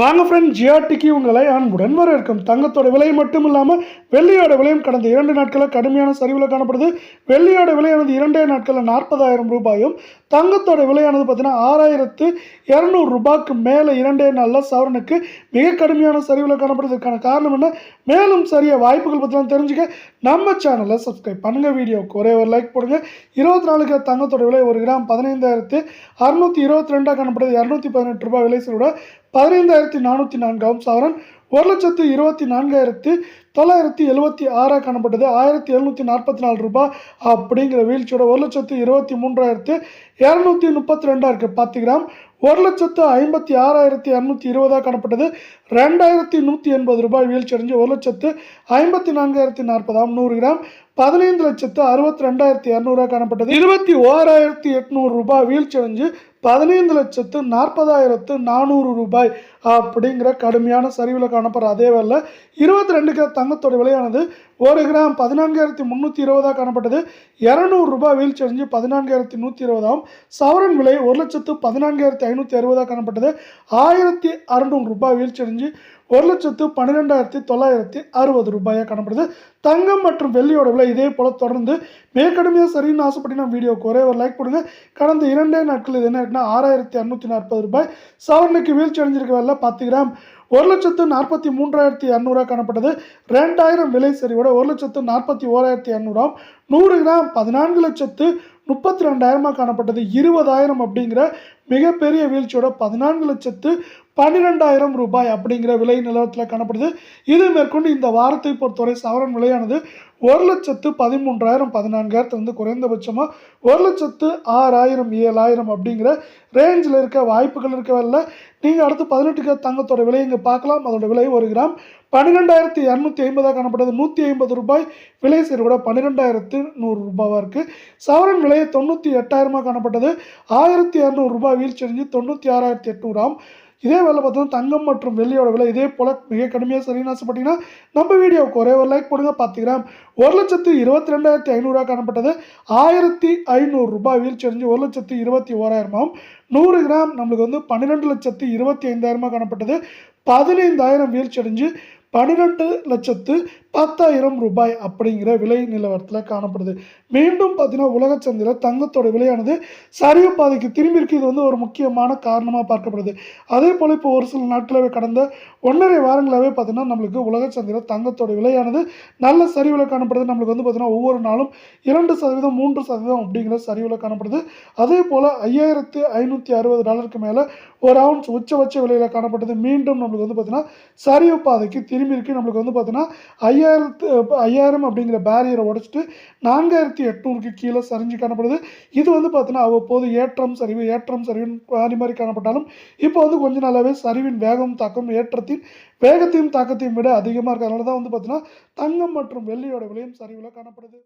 வாங்க ஃப்ரெண்ட் ஜிஆர்டிக்கு உங்களை அன்புடன் வரவேற்கும். தங்கத்தோட விலை மட்டும் இல்லாமல் வெள்ளியோட விலையும் கடந்த இரண்டு நாட்களில் கடுமையான சரிவில் காணப்படுது. வெள்ளியோட விலையானது இரண்டே நாட்களில் நாற்பதாயிரம் ரூபாயும் தங்கத்தோட விலையானது பார்த்தீங்கன்னா ஆறாயிரத்து இரநூறு ரூபாய்க்கு மேலே இரண்டே நாளில் சவரனுக்கு மிக கடுமையான சரிவில் காணப்படுறதுக்கான காரணம் என்ன? மேலும் சரிய வாய்ப்புகள் பற்றிலாம் தெரிஞ்சுக்க நம்ம சேனலை சப்ஸ்கிரைப் பண்ணுங்கள் வீடியோவுக்கு ஒரே ஒரு லைக் போடுங்க. இருபத்தி நாலுக்கு தங்கத்தோட விலை ஒரு கிராம் பதினைந்தாயிரத்து அறுநூற்றி இருபத்தி ரெண்டாக காணப்படுது. இரநூத்தி பதினெட்டு ரூபாய் விலை சொல்லோட பதினைந்தாயிரத்தி நானூற்றி நான்காம் சவரன் ஒரு லட்சத்து இருபத்தி நான்காயிரத்து தொள்ளாயிரத்தி எழுபத்தி ஆறாக காணப்பட்டது. ஆயிரத்தி எழுநூற்றி நாற்பத்தி நாலு ரூபாய் அப்படிங்கிற வீழ்ச்சியோட ஒரு லட்சத்து இருபத்தி மூன்றாயிரத்து இரநூத்தி முப்பத்தி ரெண்டாக இருக்குது பத்து கிராம் ஒரு லட்சத்து ஐம்பத்தி ஆறாயிரத்தி இரநூத்தி இருபதாக காணப்பட்டது. ரெண்டாயிரத்தி நூற்றி எண்பது ரூபாய் வீழ்ச்சி அடைஞ்சு ஒரு லட்சத்து ஐம்பத்தி நான்காயிரத்தி நாற்பதாம் நூறு கிராம் பதினைந்து லட்சத்து அறுபத்தி ரெண்டாயிரத்தி இரநூறுவா காணப்பட்டது. இருபத்தி ஓராயிரத்தி எட்நூறு ரூபாய் வீழ்ச்சி அடைஞ்சு பதினைந்து லட்சத்து நாற்பதாயிரத்து நானூறு ரூபாய் அப்படிங்கிற கடுமையான சரிவில் காணப்படுற அதே வேலை இருபத்தி ரெண்டு கிராம் தங்கத்தோட விலையானது ஒரு கிராம் பதினான்காயிரத்தி முந்நூற்றி இருபதாக காணப்பட்டது. இரநூறு ரூபாய் வீழ்ச்சி அடைஞ்சு பதினான்காயிரத்தி நூற்றி இருபதாம் சவரன் விலை ஒரு லட்சத்து பதினான்காயிரத்தி ஐநூற்றி அறுபதாக காணப்பட்டது. ஆயிரத்தி அறநூறு ரூபாய் வீழ்ச்சி அடைஞ்சு ஒரு லட்சத்து பன்னிரெண்டாயிரத்தி தொள்ளாயிரத்தி அறுபது ரூபாயாக காணப்படுது. தங்கம் மற்றும் வெள்ளியோட விலை இதே போல் தொடர்ந்து மேற்கடுமையாக சரின்னு ஆசைப்பட்டு நான் வீடியோக்கு ஒரே ஒரு லைக் கொடுங்க கடந்த இரண்டே நாட்கள் இது என்ன இருக்குன்னா ஆறாயிரத்தி இரநூத்தி நாற்பது ரூபாய். சவரனுக்கு வீழ்ச்சி அடைஞ்சிருக்க வேலை பத்து கிராம். ஒரு லட்சத்து நாற்பத்தி மூன்றாயிரத்தி இரநூறுவா காணப்பட்டது. ரெண்டாயிரம் விலை சரிவோட ஒரு லட்சத்து நாற்பத்தி ஓராயிரத்தி இரநூறாம் நூறு கிராம் பதினான்கு லட்சத்து முப்பத்தி ரெண்டாயிரமாக காணப்பட்டது. இருபதாயிரம் அப்படிங்கிற மிகப்பெரிய வீழ்ச்சியோட பதினான்கு லட்சத்து பன்னிரெண்டாயிரம் ரூபாய் அப்படிங்கிற விலை நிலவரத்தில் காணப்படுது. இது மேற்கொண்டு இந்த வாரத்தை பொறுத்தவரை சவரன் விலையானது ஒரு லட்சத்து பதிமூன்றாயிரம் பதினான்காயிரத்து வந்து குறைந்தபட்சமாக ஒரு லட்சத்து ஆறாயிரம் ஏழாயிரம் அப்படிங்கிற ரேஞ்சில் இருக்க வாய்ப்புகள் இருக்கவில்லை நீங்கள் அடுத்து பதினெட்டுக்கு தங்கத்தோட விலை இங்கே பார்க்கலாம். அதோட விலை ஒரு கிராம் பன்னிரெண்டாயிரத்தி இரநூத்தி ஐம்பதாக காணப்படுது. நூற்றி ஐம்பது ரூபாய். விலை சரி கூட பன்னிரெண்டாயிரத்து நூறு ரூபாவாக இருக்குது சவரன் விலை தொண்ணூற்றி எட்டாயிரமாக காணப்பட்டது. ஆயிரத்தி இரநூறு ரூபாய் வீழ்ச்சியடைஞ்சு தொண்ணூற்றி ஆறாயிரத்தி எட்நூறாம். இதே வேலை பார்த்தோம்னா தங்கம் மற்றும் வெள்ளியோட விலை இதே போல் மிக கடுமையாக சரின்னு ஆசைப்பட்டீங்கன்னா நம்ம வீடியோவுக்கு ஒரே ஒரு லைக் போடுங்க பத்து கிராம் ஒரு லட்சத்து இருபத்தி ரெண்டாயிரத்தி ஐநூறுரூவா காணப்பட்டது. ஆயிரத்தி ஐநூறு ரூபாய் வீழ்ச்சி அடைஞ்சு ஒரு லட்சத்து இருபத்தி ஓராயிரமாம் நூறு கிராம் நம்மளுக்கு வந்து பன்னிரெண்டு லட்சத்து இருபத்தி ஐந்தாயிரமாக காணப்பட்டது. பதினைந்தாயிரம் வீழ்ச்சி அடைஞ்சு பன்னிரெண்டு லட்சத்து பத்தாயிரம் ரூபாய் அப்படிங்கிற விலை நிலவரத்தில் காணப்படுது. மீண்டும் பார்த்தீங்கன்னா உலக சந்தையில் தங்கத்தோட விலையானது சரிவு பாதைக்கு திரும்பி இருக்கு. இது வந்து ஒரு முக்கியமான காரணமாக பார்க்கப்படுது. அதே போல் இப்போ ஒரு சில நாட்களாகவே கடந்த ஒன்றரை வாரங்களாகவே பார்த்தீங்கன்னா நம்மளுக்கு உலக சந்தையில் தங்கத்தோட விலையானது நல்ல சரிவில் காணப்படுது. நம்மளுக்கு வந்து பார்த்தீங்கன்னா ஒவ்வொரு நாளும் இரண்டு சதவீதம் மூன்று சதவீதம் அப்படிங்கிற சரிவில் காணப்படுது. அதே போல் ஐயாயிரத்து ஐநூற்றி அறுபது டாலருக்கு மேலே ஒரு அவுன்ஸ் உச்சபட்ச விலையில் காணப்படுது. மீண்டும் நம்மளுக்கு வந்து பார்த்தீங்கன்னா சரிவு பாதைக்கு திரும்பி இருக்குது நம்மளுக்கு வந்து பார்த்தீங்கன்னா ஐயாயிரத்து ஐயாயிரம் அப்படிங்கிற பேரியரை உடைச்சிட்டு நான்காயிரத்தி எட்நூறுக்கு கீழே சரிஞ்சு காணப்படுது. இது வந்து பார்த்தீங்கன்னா அவ்வப்போது ஏற்றம் சரிவு ஏற்றம் சரிவின் மாறி மாதிரி காணப்பட்டாலும் இப்போ வந்து கொஞ்ச நாளாகவே சரிவின் வேகம் தாக்கம் ஏற்றத்தின் வேகத்தையும் தாக்கத்தையும் விட அதிகமாக இருக்கிறதுனால தான் வந்து பார்த்தீங்கன்னா தங்கம் மற்றும் வெள்ளியோட விலையும் சரிவில் காணப்படுது.